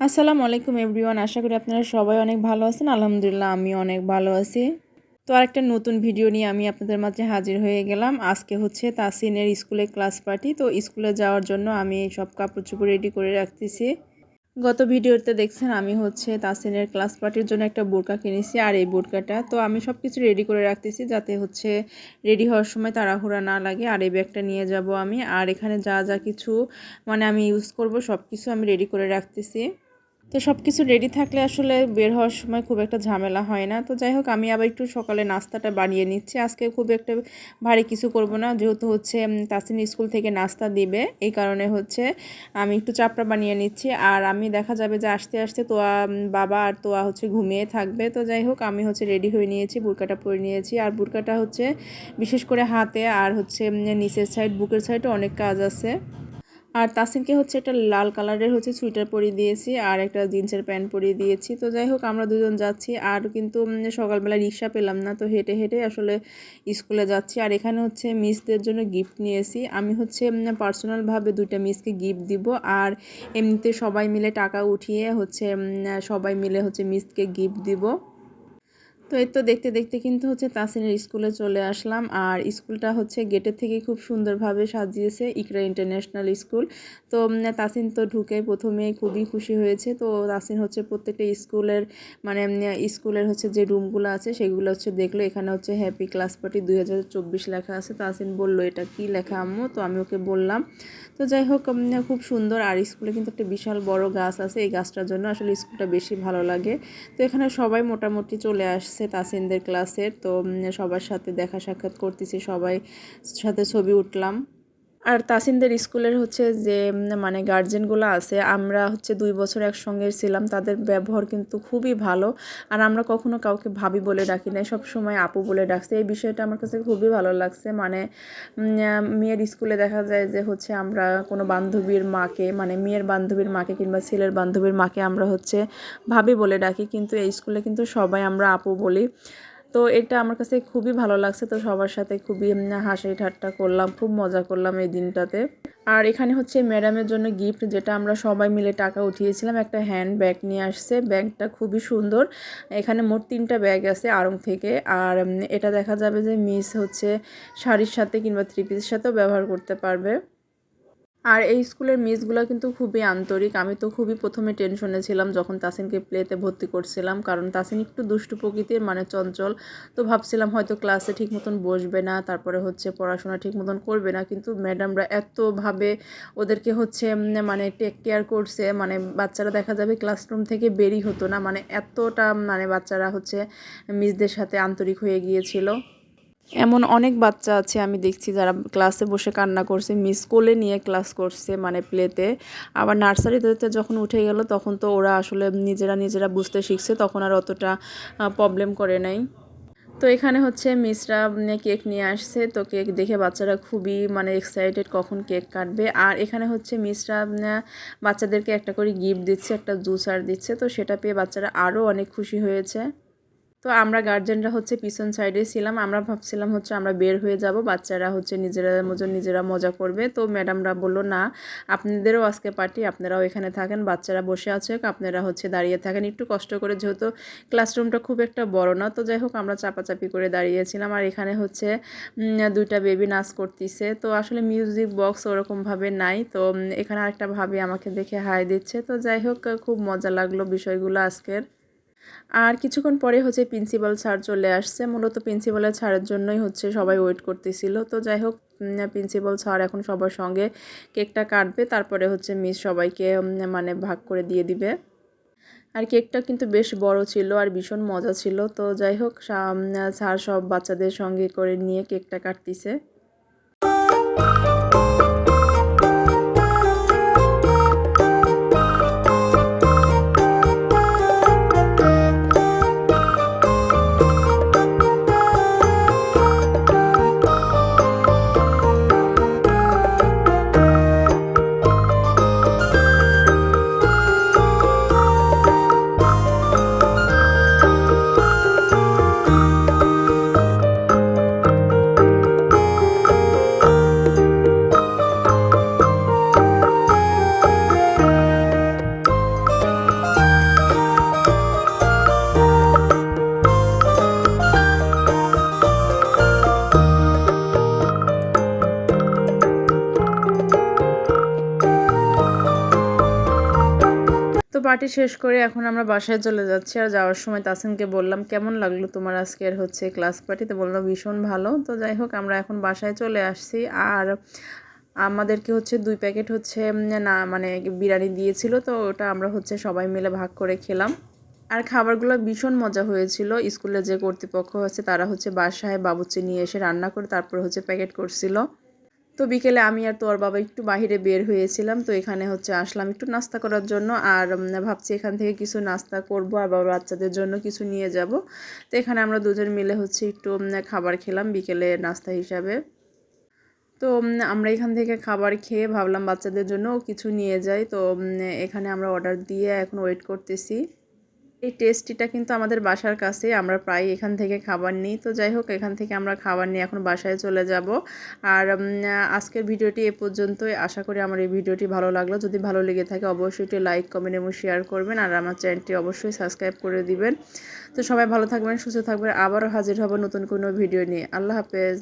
আসসালামু আলাইকুম এভরিওয়ান, আশা করি আপনারা সবাই অনেক ভালো আছেন। আলহামদুলিল্লাহ আমি অনেক ভালো আছি। তো আরেকটা নতুন ভিডিও নিয়ে আমি আপনাদের মাঝে হাজির হয়ে গেলাম। আজকে হচ্ছে তাসিনের স্কুলে ক্লাস পার্টি। তো স্কুলে যাওয়ার জন্য আমি সব কাপড় চোপড় রেডি করে রাখতেছি। গত ভিডিওতে দেখছেন, আমি হচ্ছে তাসিনের ক্লাস পার্টির জন্য একটা বোরকা কিনেছি আর এই বোরকাটা। তো আমি সব কিছু রেডি করে রাখতেছি যাতে হচ্ছে রেডি হওয়ার সময় তাড়াহুড়া না লাগে। আর এই ব্যাগটা নিয়ে যাব আমি। আর এখানে যা যা কিছু মানে আমি ইউজ করব সব কিছু আমি রেডি করে রাখতেছি। তো সব কিছু রেডি থাকলে আসলে বের হওয়ার সময় খুব একটা ঝামেলা হয় না। তো যাই হোক, আমি আবার একটু সকালে নাস্তাটা বানিয়ে নিচ্ছি। আজকে খুব একটা ভারী কিছু করব না, যেহেতু হচ্ছে তাসিন স্কুল থেকে নাস্তা দিবে। এই কারণে হচ্ছে, আমি একটু চাপড়া বানিয়ে নিচ্ছি। আর আমি দেখা যাবে যে আসতে আসতে তোয়া বাবা আর তোয়া হচ্ছে ঘুমিয়ে থাকবে। তো যাই হোক, আমি হচ্ছে রেডি হয়ে নিয়েছি, বুরকাটা পরে নিয়েছি। আর বুরকাটা হচ্ছে, বিশেষ করে হাতে আর হচ্ছে নিচের সাইড বুকের সাইডে অনেক কাজ আছে। আর তাসিনকে হচ্ছে একটা লাল কালারের হচ্ছে সুইটার পরিয়ে দিয়েছি আর একটা জিন্সের প্যান্ট পরিয়ে দিয়েছি। তো যাই হোক, আমরা দুজন যাচ্ছি আর কিন্তু সকালবেলা রিক্সা পেলাম না। তো হেঁটে হেঁটে আসলে স্কুলে যাচ্ছি আর এখানে হচ্ছে মিসদের জন্য গিফট নিয়েছি। আমি হচ্ছে পার্সোনালভাবে দুইটা মিসকে গিফট দিব আর এমনিতে সবাই মিলে টাকা উঠিয়ে হচ্ছে সবাই মিলে হচ্ছে মিসকে গিফট দিব। তো এই তো দেখতে দেখতে কিন্তু হচ্ছে তাসিনের স্কুলে চলে আসলাম। আর স্কুলটা হচ্ছে গেটের থেকে খুব সুন্দরভাবে সাজিয়েছে ইকরা ইন্টারন্যাশনাল স্কুল। তো তাসিন তো ঢুকে প্রথমে খুবই খুশি হয়েছে। তো তাসিন হচ্ছে প্রত্যেকটা স্কুলের মানে স্কুলের হচ্ছে যে রুমগুলো আছে সেগুলো হচ্ছে দেখল। এখানে হচ্ছে হ্যাপি ক্লাস পার্টি দুই হাজার চব্বিশ লেখা আছে। তাসিন বলল, এটা কি লেখা, আম্মু? তো আমি ওকে বললাম। তো যাই হোক খুব সুন্দর। আর স্কুলে কিন্তু একটা বিশাল বড় গাছ আছে। এই গাছটার জন্য আসলে স্কুলটা বেশি ভালো লাগে। তো এখানে সবাই মোটামুটি চলে আসছে। তাসিনদের ক্লাসের তো সবার সাথে দেখা সাক্ষাৎ করতেছি সবাই সাথে ছবি উঠলাম। আর তাসিনদের স্কুলের হচ্ছে যে মানে গার্জেনগুলো আছে, আমরা হচ্ছে দুই বছর একসঙ্গে ছিলাম, তাদের ব্যবহার কিন্তু খুবই ভালো। আর আমরা কখনো কাউকে ভাবি বলে ডাকি নাই সব সময় আপু বলে ডাকছে। এই বিষয়টা আমার কাছে খুবই ভালো লাগছে মানে মেয়ের স্কুলে দেখা যায় যে হচ্ছে আমরা কোনো বান্ধবীর মাকে মানে মেয়ের বান্ধবীর মাকে কিংবা ছেলের বান্ধবীর মাকে আমরা হচ্ছে ভাবি বলে ডাকি, কিন্তু এই স্কুলে কিন্তু সবাই আমরা আপু বলি। তো এটা আমার কাছে খুবই ভালো লাগছে। তো সবার সাথে খুবই হাসি ঠাট্টা করলাম, খুব মজা করলাম এই দিনটাতে। আর এখানে হচ্ছে ম্যাডামের জন্য গিফট যেটা আমরা সবাই মিলে টাকা উঠিয়েছিলাম, একটা হ্যান্ড ব্যাগ নিয়ে আসছে। ব্যাগটা খুবই সুন্দর। এখানে মোট তিনটা ব্যাগ আছে আরং থেকে। আর এটা দেখা যাবে যে মিস হচ্ছে শাড়ির সাথে কিংবা থ্রি পিসের সাথেও ব্যবহার করতে পারবে। আর এই স্কুলের মিসগুলো কিন্তু খুবই আন্তরিক। আমি তো খুবই প্রথমে টেনশনে ছিলাম যখন তাসিনকে প্লেতে ভর্তি করছিলাম, কারণ তাসিন একটু দুষ্টু প্রকৃতির মানে চঞ্চল। তো ভাবছিলাম হয়তো ক্লাসে ঠিক মতন বসবে না, তারপরে হচ্ছে পড়াশোনা ঠিক মতন করবে না। কিন্তু ম্যাডামরা এতভাবে ওদেরকে হচ্ছে মানে টেক কেয়ার করছে মানে বাচ্চারা দেখা যাবে ক্লাসরুম থেকে বেরি হতো না। মানে এতটা মানে বাচ্চারা হচ্ছে, মিসদের সাথে আন্তরিক হয়ে গিয়েছিল। এমন অনেক বাচ্চা আছে আমি দেখছি যারা ক্লাসে বসে কান্না করছে মিস কোলে নিয়ে ক্লাস করছে মানে প্লেতে আবার নার্সারিতে যখন উঠে গেল, তখন তো ওরা আসলে নিজেরা নিজেরা বুঝতে শিখছে, তখন আর অতটা প্রবলেম করে নাই। তো এখানে হচ্ছে মিসরা কেক নিয়ে আসছে, তো কেক দেখে বাচ্চারা খুবই মানে এক্সাইটেড কখন কেক কাটবে। আর এখানে হচ্ছে মিসরা বাচ্চাদেরকে একটা করে গিফট দিচ্ছে, একটা জুসার দিচ্ছে, তো সেটা পেয়ে বাচ্চারা আরও অনেক খুশি হয়েছে। তো আমরা গার্জেনরা হচ্ছে পিছন সাইডে ছিলাম। আমরা ভাবছিলাম হচ্ছে আমরা বের হয়ে যাব, বাচ্চারা হচ্ছে নিজেরা মজন নিজেরা মজা করবে। তো ম্যাডামরা বলল, না, আপনাদেরও আজকে পার্টি আপনারাও এখানে থাকেন, বাচ্চারা বসে আছে, আপনারা হচ্ছে দাঁড়িয়ে থাকেন। একটু কষ্ট করে যেহেতু ক্লাসরুমটা খুব একটা বড় না, তো যাই হোক আমরা চাপাচাপি করে দাঁড়িয়েছিলাম। আর এখানে হচ্ছে দুইটা বেবি নাচ করতেছে। তো আসলে মিউজিক বক্স ওরকমভাবে নাই। তো এখানে আরেকটা ভাবি আমাকে দেখে হাই দিচ্ছে। তো যাই হোক, খুব মজা লাগল বিষয়গুলো আজকের। আর কিছুক্ষণ পরে হচ্ছে প্রিন্সিপাল স্যার চলে আসছে। মূলত প্রিন্সিপালের ছাড়ের জন্যই হচ্ছে সবাই ওয়েট করতেছিল। তো যাই হোক প্রিন্সিপাল স্যার এখন সবার সঙ্গে কেকটা কাটবে। তারপরে হচ্ছে মিস সবাইকে মানে ভাগ করে দিয়ে দিবে। আর কেকটা কিন্তু বেশ বড় ছিল আর ভীষণ মজা ছিল। তো যাই হোক স্যার সব বাচ্চাদের সঙ্গে করে নিয়ে কেকটা কাটতিছে। পার্টি শেষ করে এখন আমরা বাসায় চলে যাচ্ছি আর যাওয়ার সময় তাসিনকে বললাম, কেমন লাগল তোমার আজকের হচ্ছে ক্লাস পার্টি তো বলল, ভীষণ ভালো। তো যাই হোক, আমরা এখন বাসায় চলে আসছি আর আমাদেরকে হচ্ছে দুই প্যাকেট হচ্ছে না মানে বিরিয়ানি দিয়েছিল। তো ওটা আমরা হচ্ছে সবাই মিলে ভাগ করে খেলাম। আর খাবারগুলো ভীষণ মজা হয়েছিল। স্কুলে যে কর্তৃপক্ষ আছে, তারা হচ্ছে বাসায় বাবুচি নিয়ে এসে রান্না করে তারপর হচ্ছে প্যাকেট করছিল। তো বিকেলে আমি আর তোর বাবা একটু বাইরে বের হয়েছিলাম, তো এখানে হচ্ছে আসলাম একটু নাস্তা করার জন্য। আর ভাবছি এখান থেকে কিছু নাস্তা করব আর বাবার বাচ্চাদের জন্য কিছু নিয়ে যাব। তো এখানে আমরা দুজন মিলে হচ্ছে একটু খাবার খেলাম বিকেলে নাস্তা হিসাবে। তো আমরা এখান থেকে খাবার খেয়ে ভাবলাম বাচ্চাদের জন্য কিছু নিয়ে যাই। তো এখানে আমরা অর্ডার দিয়ে এখন ওয়েট করতেছি। এই টেস্টিটা কিন্তু আমাদের বাসার কাছে। আমরা প্রায় এখান থেকে খাবার নিই। তো যাই হোক, এখান থেকে আমরা খাবার নিয়ে এখন বাসায় চলে যাব। আর আজকের ভিডিওটি এ পর্যন্তই। আশা করি আমার এই ভিডিওটি ভালো লাগল। যদি ভালো লেগে থাকে, অবশ্যই একটি লাইক, কমেন্ট এবং শেয়ার করবেন। আর আমার চ্যানেলটি অবশ্যই সাবস্ক্রাইব করে দিবেন। তো সবাই ভালো থাকবেন, সুস্থ থাকবেন। আবারও হাজির হব নতুন কোনো ভিডিও নিয়ে। আল্লাহ হাফেজ।